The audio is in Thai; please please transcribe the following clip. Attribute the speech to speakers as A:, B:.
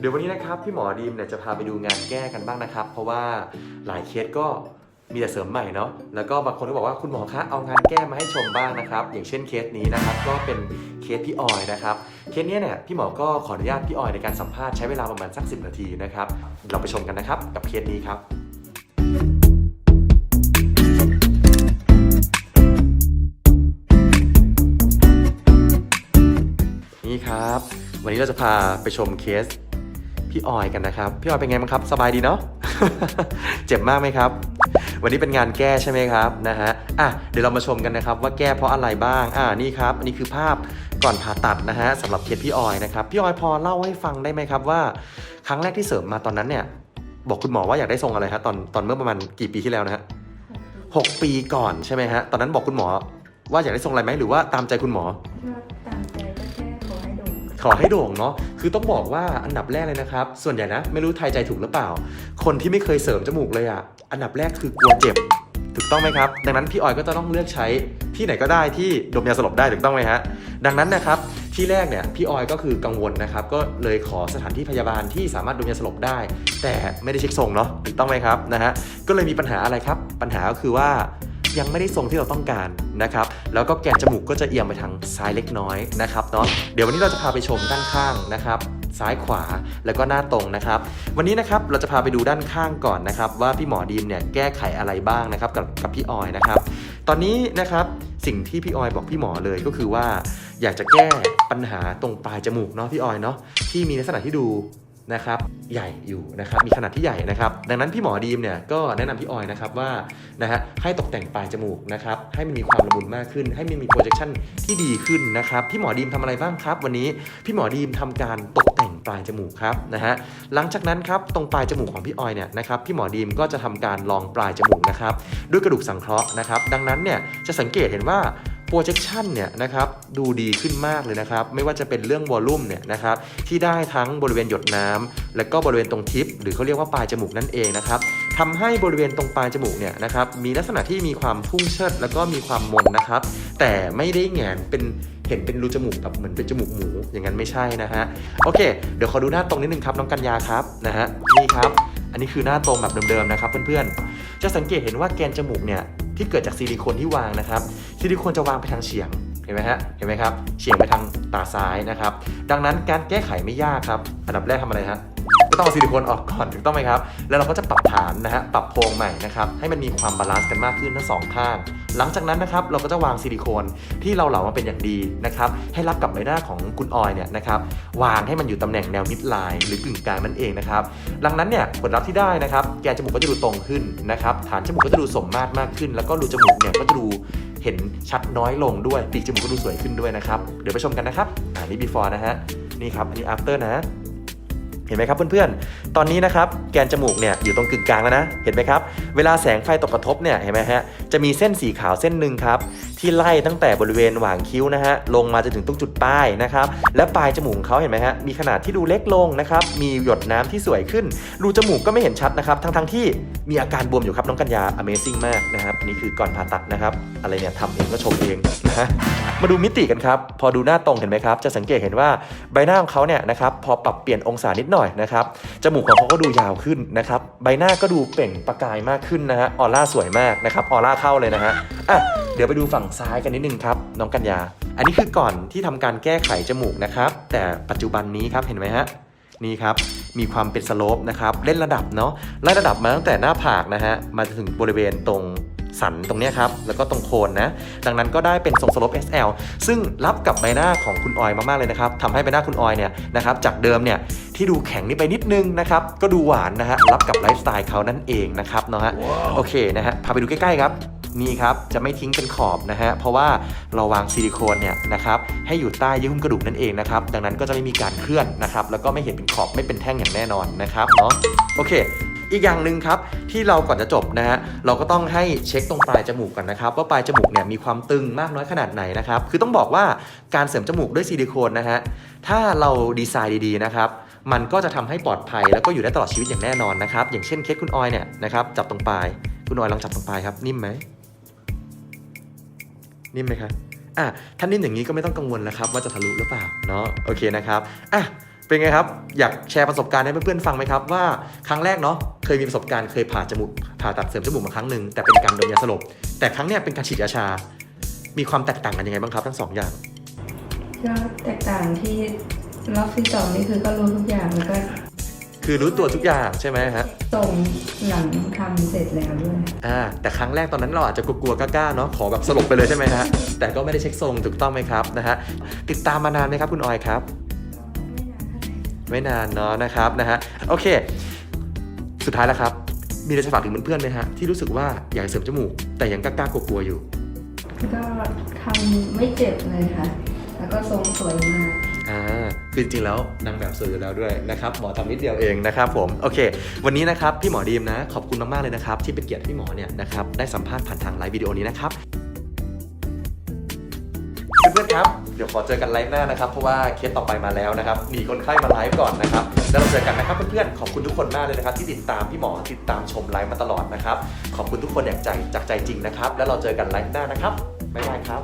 A: เดี๋ยววันนี้นะครับพี่หมอดีมเนี่ยจะพาไปดูงานแก้กันบ้างนะครับ เพราะว่าหลายเคสก็มีแต่เสริมใหม่เนาะแล้วก็บางคนก็บอกว่าคุณหมอคะเอางานแก้มาให้ชมบ้างนะครับ อย่างเช่นเคสนี้นะครับก็เป็นเคสพี่ออยนะครับเคสนี้เนี่ยพี่หมอก็ขออนุญาตพี่ออยในการสัมภาษณ์ใช้เวลาประมาณสัก 10 นาทีนะครับ เราไปชมกันนะครับกับเคสนี้ครับนี่ครับ วันนี้เราจะพาไปชมเคส พี่ออยกันนะครับ พี่ออยเป็นไงบ้างครับ สบายดีเนาะ เจ็บมากไหมครับ วันนี้เป็นงานแก้ใช่ไหมครับนะฮะ อะเดี๋ยวเรามาชมกันนะครับ ว่าแก้เพราะอะไรบ้าง อ่านี่ครับ อันนี้คือภาพก่อนผ่าตัดนะฮะสำหรับเคสพี่ออยนะครับ พี่ออยพอเล่าให้ฟังได้ไหมครับว่า ครั้งแรกที่เสริมมาตอนนั้นเนี่ย บอกคุณหมอว่าอยากได้ทรงอะไรฮะตอนตอนเมื่อประมาณกี่ปีที่แล้วนะฮะหกปีก่อนใช่ไหมฮะ ตอนนั้นบอกคุณหมอว่าอยากได้ทรงอะไรไหมหรือว่าตามใจคุณหมอ ขอให้โด่งเนาะคือต้องบอกว่าอันดับแรกเลยนะครับ ส่วนใหญ่นะ ไม่รู้ไทยใจถูกหรือเปล่า คนที่ไม่เคยเสริมจมูกเลยอะ่ะอันดับแรกคือกลัวเจ็บถูกต้องไหมครับ ดังนั้นพี่ออยก็จะต้องเลือกใช้ที่ไหนก็ได้ที่ดมยาสลบได้ถูกต้องไหมฮะดังนั้นนะครับที่แรกเนี่ยพี่ออยก็คือกังวลนะครับก็เลยขอสถานที่พยาบาลที่สามารถดมยาสลบได้ แต่ไม่ได้เช็คทรงเนาะถูกต้องไหมครับนะฮะก็เลยมีปัญหาอะไรครับ ปัญหาก็คือว่า ยังไม่ได้ทรงที่เราต้องการนะครับ แล้วก็แกนจมูกก็จะเอียงไปทางซ้ายเล็กน้อยนะครับเนาะ เดี๋ยววันนี้เราจะพาไปชมด้านข้างนะครับซ้ายขวาแล้วก็หน้าตรงนะครับ วันนี้นะครับเราจะพาไปดูด้านข้างก่อนนะครับ ว่าพี่หมอดีมเนี่ยแก้ไขอะไรบ้างนะครับกับกับพี่ออยนะครับ ตอนนี้นะครับสิ่งที่พี่ออยบอกพี่หมอเลยก็คือว่า อยากจะแก้ปัญหาตรงปลายจมูกเนาะพี่ออยเนาะที่มีลักษณะที่ดู นะครับใหญ่อยู่นะครับมีขนาดที่ใหญ่นะครับดังนั้นพี่หมอดีมเนี่ยก็แนะนำพี่ออยนะครับว่านะฮะให้ตกแต่งปลายจมูกนะครับให้มันมีความละมุนมากขึ้น ให้มันมี projection ที่ดีขึ้นนะครับพี่หมอดีมทำอะไรบ้างครับ วันนี้พี่หมอดีมทำการตกแต่งปลายจมูกครับนะฮะหลังจากนั้นครับตรงปลายจมูกของพี่ออยเนี่ยนะครับพี่หมอดีมก็จะทำการลองปลายจมูกนะครับด้วยกระดูกสังเคราะห์นะครับดังนั้นเนี่ยจะสังเกตเห็นว่า projection เนี่ยนะครับดูดีขึ้นมากเลยนะครับ ไม่ว่าจะเป็นเรื่องวอลลุ่มเนี่ยนะครับที่ได้ทั้งบริเวณหยดน้ำและก็บริเวณตรงทิป หรือเขาเรียกว่าปลายจมูกนั่นเองนะครับทำให้บริเวณตรงปลายจมูกเนี่ยนะครับมีลักษณะที่มีความพุ่งเชิด แล้วก็มีความมนนะครับ แต่ไม่ได้แงนเป็นเห็นเป็นรูจมูกแบบเหมือนเป็นจมูกหมูอย่างนั้นไม่ใช่นะฮะโอเค เดี๋ยวขอดูหน้าตรงนิดนึงครับน้องกัญญาครับนะฮะนี่ครับ อันนี้คือหน้าตรงแบบเดิมๆนะครับเพื่อนๆจะสังเกตเห็นว่าแกนจมูกเนี่ยที่เกิดจากซิลิโคนที่วางนะครับ ซิลิโคนจะวางไปทางเฉียงเห็นไหมฮะเห็นไหมครับเฉียงไปทางตาซ้ายนะครับ ดังนั้นการแก้ไขไม่ยากครับ อันดับแรกทำอะไรฮะก็ต้องเอาซิลิโคนออกก่อนถูกต้องไหมครับ แล้วเราก็จะปรับฐานนะฮะปรับโพรงใหม่นะครับให้มันมีความบาลานซ์กันมากขึ้นทั้งสองข้าง หลังจากนั้นนะครับเราก็จะวางซิลิโคนที่เราเหลามาเป็นอย่างดีนะครับให้รับกับใบหน้าของคุณออยเนี่ยนะครับวางให้มันอยู่ตำแหน่งแนวมิดไลน์หรือกึ่งกลางนั่นเองนะครับดังนั้นเนี่ยผลลัพธ์ที่ได้นะครับแกนจมูกก็จะดูตรงขึ้นนะครับฐานจมูกก็จะดูสมมาตรมากขึ้น แล้วก็รูจมูกเนี่ยก็จะดู เห็นชัดน้อยลงด้วยปีกจมูกก็ดูสวยขึ้นด้วยนะครับ เดี๋ยวไปชมกันนะครับอันนี้ before นะฮะนี่ครับอันนี้ after นะเห็นไหมครับเพื่อนๆ ตอนนี้นะครับแกนจมูกเนี่ยอยู่ตรงกึ่งกลางแล้วนะ เห็นไหมครับ เวลาแสงไฟตกกระทบเนี่ยเห็นไหมฮะ จะมีเส้นสีขาวเส้นหนึ่งครับ ที่ไล่ตั้งแต่บริเวณหว่างคิ้วนะฮะลงมาจนถึงตรงจุดป้ายนะครับและปลายจมูกของเขาเห็นไหมฮะมีขนาดที่ดูเล็กลงนะครับมีหยดน้ำที่สวยขึ้นรูจมูกก็ไม่เห็นชัดนะครับทั้งๆที่มีอาการบวมอยู่ครับน้องกัญญา Amazing มากนะครับนี่คือก่อนผ่าตัดนะครับอะไรเนี่ยทำเองก็ชมเองนะฮะมาดูมิติกันครับพอดูหน้าตรงเห็นไหมครับจะสังเกตเห็นว่าใบหน้าของเขาเนี่ยนะครับพอปรับเปลี่ยนองศานิดหน่อยนะครับจมูกของเขาก็ดูยาวขึ้นนะครับใบหน้าก็ดูเปล่งประกายมากขึ้นนะฮะออร่าสวยมากนะครับออร่าเข้าเลยนะฮะอะเดี๋ยวไปดูฝั่งซ้ายกันนิดนึงครับน้องกัญญา อันนี้คือก่อนที่ทำการแก้ไขจมูกนะครับแต่ปัจจุบันนี้ครับเห็นไหมฮะนี่ครับมีความเป็นสโลปนะครับเล่นระดับเนาะไล่ระดับมาตั้งแต่หน้าผากนะฮะมาถึงบริเวณตรง สันตรงเนี้ยครับ แล้วก็ตรงโคนนะ ดังนั้นก็ได้เป็นทรงสโลป SL ซึ่งรับกับใบหน้าของคุณออยมากๆเลยนะครับทำให้ใบหน้าคุณออยเนี่ยนะครับจากเดิมเนี่ยที่ดูแข็งนี่ไปนิดนึงนะครับ ก็ดูหวานนะฮะรับกับไลฟ์สไตล์เขานั่นเองนะครับเนาะฮะโอเคนะฮะพาไปดูใกล้ๆครับนี่ครับ จะไม่ทิ้งเป็นขอบนะฮะ เพราะว่าเราวางซิลิโคนเนี่ยนะครับให้อยู่ใต้เยื่อหุ้มกระดูกนั่นเองนะครับ ดังนั้นก็จะไม่มีการเคลื่อนนะครับ แล้วก็ไม่เห็นเป็นขอบไม่เป็นแท่งอย่างแน่นอนนะครับเนาะ โอเค อีกอย่างหนึ่งครับที่เราก่อนจะจบนะฮะเราก็ต้องให้เช็คตรงปลายจมูกก่อนนะครับว่าปลายจมูกเนี่ยมีความตึงมากน้อยขนาดไหนนะครับคือต้องบอกว่าการเสริมจมูกด้วยซิลิโคนนะฮะถ้าเราดีไซน์ดีๆนะครับมันก็จะทำให้ปลอดภัยแล้วก็อยู่ได้ตลอดชีวิตอย่างแน่นอนนะครับอย่างเช่นเคสคุณออยเนี่ยนะครับจับตรงปลายคุณออยลองจับตรงปลายครับนิ่มไหมนิ่มไหมครับอะถ้านิ่มอย่างนี้ก็ไม่ต้องกังวลแล้วครับว่าจะทะลุหรือเปล่าเนาะโอเคนะครับอะ เป็นไงครับ อยากแชร์ประสบการณ์ให้เพื่อนๆฟังไหมครับว่าครั้งแรกเนาะเคยมีประสบการณ์เคยผ่าจมูกผ่าตัดเสริมจมูกมาครั้งหนึ่งแต่เป็นการดมยาสลบแต่ครั้งเนี้ยเป็นการฉีดยาชา มีความแตกต่างกันยังไงบ้างครับ ทั้งสองอย่าง
B: ก็แตกต่างที่รอบที่สองนี่คือก็รู้ทุกอย่างแล้วก็
A: คือรู้ตัวทุกอย่างใช่ไหมฮะ
B: ส่งหลังทำเสร็จแล้วด้วย
A: อ่าแต่ครั้งแรกตอนนั้นเราอาจจะกลัวๆกล้าๆเนาะขอแบบสลบไปเลยใช่ไหมฮะแต่ก็ไม่ได้เช็คทรงถูกต้องไหมครับนะฮะติดตามมานานไหมครับคุณออยครับ ไม่นานเนาะนะครับนะฮะโอเค สุดท้ายแล้วครับ มีอะไรจะฝากถึงเพื่อนๆไหมฮะที่รู้สึกว่าอยากเสริมจมูก แต่ยังกล้าๆกลัวๆอยู่
B: ก็ทำไม่เจ็บเลยค่ะ แล้วก็ทรงสวยมาก
A: อ่าคือจริงๆแล้วนางแบบสวยอยู่แล้วด้วยนะครับหมอทำนิดเดียวเองนะครับผมโอเค วันนี้นะครับพี่หมอดีมนะ ขอบคุณมากๆเลยนะครับ ที่เป็นเกียรติให้พี่หมอเนี่ยนะครับได้สัมภาษณ์ผ่านทางไลฟ์วิดีโอนี้นะครับเพื่อนๆครับเดี๋ยวขอเจอกันไลฟ์หน้านะครับ เพราะว่าเคสต่อไปมาแล้วนะครับหนีคนไข้มาไลฟ์ก่อนนะครับ แล้วเราเจอกันนะครับเพื่อนๆ ขอบคุณทุกคนมากเลยนะครับ ที่ติดตามพี่หมอติดตามชมไลฟ์มาตลอดนะครับ ขอบคุณทุกคนอย่างใจจากใจจริงนะครับ แล้วเราเจอกันไลฟ์หน้านะครับบ๊ายบายครับ